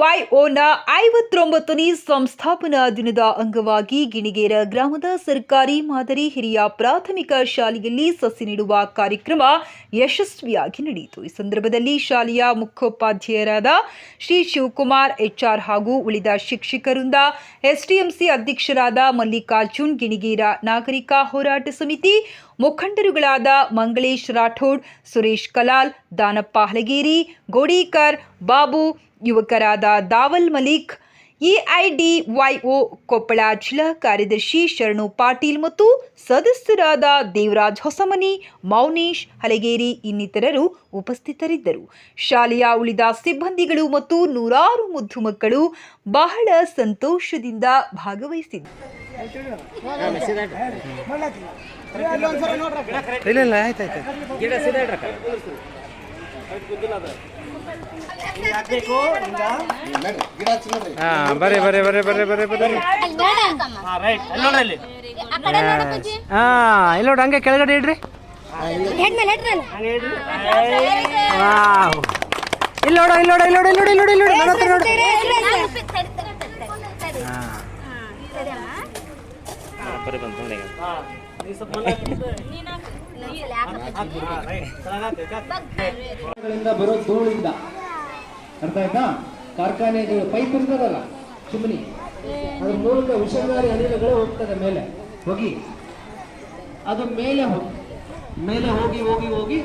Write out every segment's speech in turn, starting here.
ವೈಒನ ಐವತ್ತೊಂಬತ್ತನೇ ಸಂಸ್ಥಾಪನಾ ದಿನದ ಅಂಗವಾಗಿ ಗಿಣಿಗೇರ ಗ್ರಾಮದ ಸರ್ಕಾರಿ ಮಾದರಿ ಹಿರಿಯ ಪ್ರಾಥಮಿಕ ಶಾಲೆಯಲ್ಲಿ ಸಸಿ ನೀಡುವ ಕಾರ್ಯಕ್ರಮ ಯಶಸ್ವಿಯಾಗಿ ನಡೆಯಿತು. ಈ ಸಂದರ್ಭದಲ್ಲಿ ಶಾಲೆಯ ಮುಖ್ಯೋಪಾಧ್ಯಾಯರಾದ ಶ್ರೀ ಶಿವಕುಮಾರ್ ಎಚ್ಆರ್ ಹಾಗೂ ಉಳಿದ ಶಿಕ್ಷಕರಿಂದ ಎಸ್ಡಿಎಂಸಿ ಅಧ್ಯಕ್ಷರಾದ ಮಲ್ಲಿಕಾರ್ಜುನ್, ಗಿಣಿಗೇರ ನಾಗರಿಕ ಹೋರಾಟ ಸಮಿತಿ ಮುಖಂಡರುಗಳಾದ ಮಂಗಳೇಶ್ ರಾಠೋಡ್, ಸುರೇಶ್ ಕಲಾಲ್, ದಾನಪ್ಪ ಹಲಗೇರಿ ಗೋಡೀಕರ್, ಬಾಬು ಯುವಕರಾದ ದಾವಲ್ ಮಲಿಕ್ ಎಐಡಿವೈಒ ಕೊಪ್ಪಳ ಜಿಲ್ಲಾ ಕಾರ್ಯದರ್ಶಿ ಶರಣು ಪಾಟೀಲ್ ಮತ್ತು ಸದಸ್ಯರಾದ ದೇವರಾಜ್ ಹೊಸಮನಿ, ಮೌನೇಶ್ ಹಲಗೇರಿ ಇನ್ನಿತರರು ಉಪಸ್ಥಿತರಿದ್ದರು. ಶಾಲೆಯ ಉಳಿದ ಸಿಬ್ಬಂದಿಗಳು ಮತ್ತು ನೂರಾರು ಮುದ್ದು ಮಕ್ಕಳು ಬಹಳ ಸಂತೋಷದಿಂದ ಭಾಗವಹಿಸಿದ್ದರು. ಹಾಂ ಬರ್ರಿ ಬರ್ರಿ ಬರ್ರಿ ಬರ್ರಿ ಬರ್ರಿ ಬರ್ರಿ. ಹಾ ಹಾಂ ಇಲ್ಲ ನೋಡಿ ಹಂಗೆ ಕೆಳಗಡೆ ಇಡ್ರಿ. ಇಲ್ಲ ಇಲ್ಲ ನೋಡು ಇಲ್ಲ ನೋಡಿ ಇಲ್ಲಿ ನೋಡಿ ಇಲ್ಲಿ ನೋಡಿ ಇಲ್ಲ ನೋಡು ನನ್ನ ಹತ್ರ ನೋಡು ಸ್ವಲ್ಪ ಗಳಿಂದ ಬರೋ ಧೂಳಿಂದ. ಅರ್ಥ ಆಯ್ತಾ? ಕಾರ್ಖಾನೆಗಳು ಪೈಪ್ ಇರ್ತದಲ್ಲ ಚಿಮನಿ. ಅದ್ರ ಮೂಲಕ ವಿಷಕಾರಿ ಅನಿಲಗಳು ಹೋಗ್ತದೆ ಮೇಲೆ. ಹೋಗಿ. ಅದು ಮೇಲೆ ಹೋಗಿ. ಮೇಲೆ ಹೋಗಿ ಹೋಗಿ ಹೋಗಿ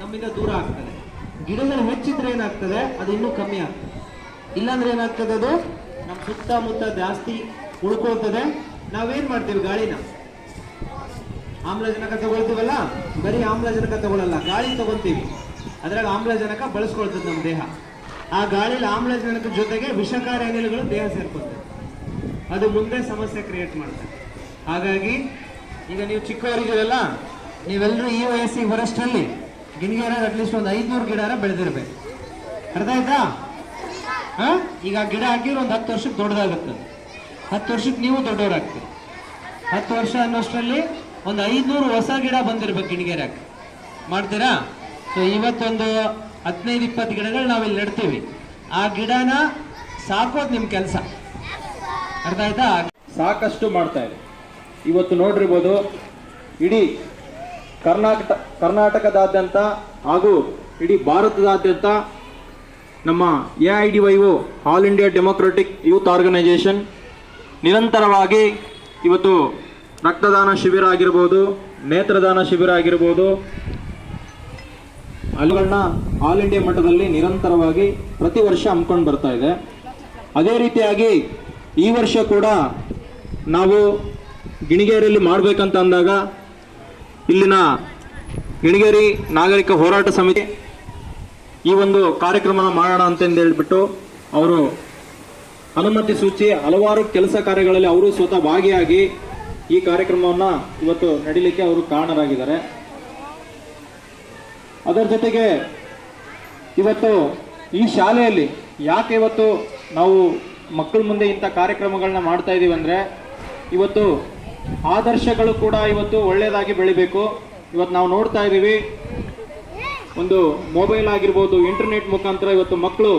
ನಮ್ಮಿಂದ ದೂರ ಆಗ್ತದೆ. ಗಿಡಗಳು ಹೆಚ್ಚಿದ್ರೆ ಏನಾಗ್ತದೆ? ಅದು ಇನ್ನೂ ಕಮ್ಮಿ ಆಗ್ತದೆ. ಇಲ್ಲಾಂದ್ರೆ ಏನಾಗ್ತದೆ ಅದು? ನಮ್ಮ ಸುತ್ತಮುತ್ತ ಜಾಸ್ತಿ ಉಳ್ಕೊಳ್ತದೆ. ನಾವೇನ್ ಮಾಡ್ತೀವಿ ಗಾಳಿನ? ಆಮ್ಲಜನಕ ತಗೊಳ್ತೀವಲ್ಲ? ಬರೀ ಆಮ್ಲಜನಕ ತಗೊಳ್ಳಲ್ಲ ಗಾಳಿ ತಗೊಂತೀವಿ ಅದ್ರಾಗ ಆಮ್ಲಜನಕ ಬಳಸ್ಕೊಳ್ತದೆ ನಮ್ಮ ದೇಹ. ಆ ಗಾಳಿಲಿ ಆಮ್ಲಜನಕ ಜೊತೆಗೆ ವಿಷಕಾರಿ ಅನಿಲಗಳು ದೇಹ ಸೇರ್ಕೊಳ್ತವೆ ಅದು ಮುಂದೆ ಸಮಸ್ಯೆ ಕ್ರಿಯೇಟ್ ಮಾಡ್ತದೆ ಹಾಗಾಗಿ, ಈಗ ನೀವು ಚಿಕ್ಕವರಿದ್ದೀರಲ್ಲ ನೀವೆಲ್ಲರೂ ಈ ವಯಸ್ಸಿಗೆ ಬರೋಷ್ಟರಲ್ಲಿ ಗಿಣಿಗೆರ ಅಟ್ಲೀಸ್ಟ್ ಒಂದು ಐದ್ನೂರು ಗಿಡಾರ ಬೆಳೆದಿರ್ಬೇಕು. ಅರ್ಥ ಆಯ್ತಾ? ಈಗ ಗಿಡ ಹಾಕಿದ್ರೆ ಒಂದು ಹತ್ತು ವರ್ಷಕ್ಕೆ ದೊಡ್ಡದಾಗುತ್ತೆ ಅದು. ಹತ್ತು ವರ್ಷಕ್ಕೆ ನೀವು ದೊಡ್ಡವರಾಗ್ತೀರಿ. ಹತ್ತು ವರ್ಷ ಅನ್ನೋಷ್ಟರಲ್ಲಿ ಒಂದು ಐದುನೂರು ಹೊಸ ಗಿಡ ಬಂದಿರ್ಬೇಕು ಗಿಣಿಗೆರೆಗೆ ಮಾಡ್ತೀರಾ? ಸೊ ಇವತ್ತೊಂದು ಹದಿನೈದು, ಇಪ್ಪತ್ತು ಗಿಡಗಳು ನಾವಿಲ್ಲಿ ನೆಡ್ತೀವಿ. ಆ ಗಿಡನ ಸಾಕೋದು ನಿಮ್ಮ ಕೆಲಸ. ಅರ್ಥ ಆಯ್ತಾ? ಸಾಕಷ್ಟು ಮಾಡ್ತಾ ಇದೆ ಇವತ್ತು ನೋಡಿರ್ಬೋದು ಇಡೀ ಕರ್ನಾಟಕ, ಕರ್ನಾಟಕದಾದ್ಯಂತ ಹಾಗೂ ಇಡೀ ಭಾರತದಾದ್ಯಂತ ನಮ್ಮ A I D Y O, All India Democratic Youth Organisation ನಿರಂತರವಾಗಿ ಇವತ್ತು ರಕ್ತದಾನ ಶಿಬಿರ ಆಗಿರ್ಬೋದು, ನೇತ್ರದಾನ ಶಿಬಿರ ಆಗಿರ್ಬೋದು ಅಲ್ಲಿಗಳನ್ನ ಆಲ್ ಇಂಡಿಯಾ ಮಟ್ಟದಲ್ಲಿ ನಿರಂತರವಾಗಿ ಪ್ರತಿ ವರ್ಷ ಹಮ್ಮಿಕೊಂಡು ಬರ್ತಾ ಇದೆ. ಅದೇ ರೀತಿಯಾಗಿ ಈ ವರ್ಷ ಕೂಡ ನಾವು ಗಿಣಿಗೇರಿಯಲ್ಲಿ ಮಾಡಬೇಕಂತ ಅಂದಾಗ ಇಲ್ಲಿನ ಗಿಣಿಗೇರಿ ನಾಗರಿಕ ಹೋರಾಟ ಸಮಿತಿ ಈ ಒಂದು ಕಾರ್ಯಕ್ರಮನ ಮಾಡೋಣ ಅಂತಂದು ಹೇಳ್ಬಿಟ್ಟು ಅವರು ಅನುಮತಿ ಸೂಚಿ ಹಲವಾರು ಕೆಲಸ ಕಾರ್ಯಗಳಲ್ಲಿ ಅವರು ಸ್ವತಃ ಭಾಗಿಯಾಗಿ ಈ ಕಾರ್ಯಕ್ರಮವನ್ನು ಇವತ್ತು ನಡೀಲಿಕ್ಕೆ ಅವರು ಕಾರಣರಾಗಿದ್ದಾರೆ. ಅದರ ಜೊತೆಗೆ ಇವತ್ತು ಈ ಶಾಲೆಯಲ್ಲಿ ಯಾಕೆ ಇವತ್ತು ನಾವು ಮಕ್ಕಳ ಮುಂದೆ ಇಂಥ ಕಾರ್ಯಕ್ರಮಗಳನ್ನ ಮಾಡ್ತಾ ಇದ್ದೀವಿ ಅಂದರೆ, ಇವತ್ತು ಆದರ್ಶಗಳು ಕೂಡ ಇವತ್ತು ಒಳ್ಳೆಯದಾಗಿ ಬೆಳಿಬೇಕು. ಇವತ್ತು ನಾವು ನೋಡ್ತಾ ಇದ್ದೀವಿ ಒಂದು ಮೊಬೈಲ್ ಆಗಿರ್ಬೋದು ಇಂಟರ್ನೆಟ್ ಮುಖಾಂತರ ಇವತ್ತು ಮಕ್ಕಳು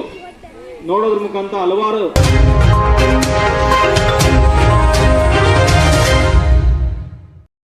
ನೋಡೋದ್ರ ಮುಖಾಂತರ ಹಲವಾರು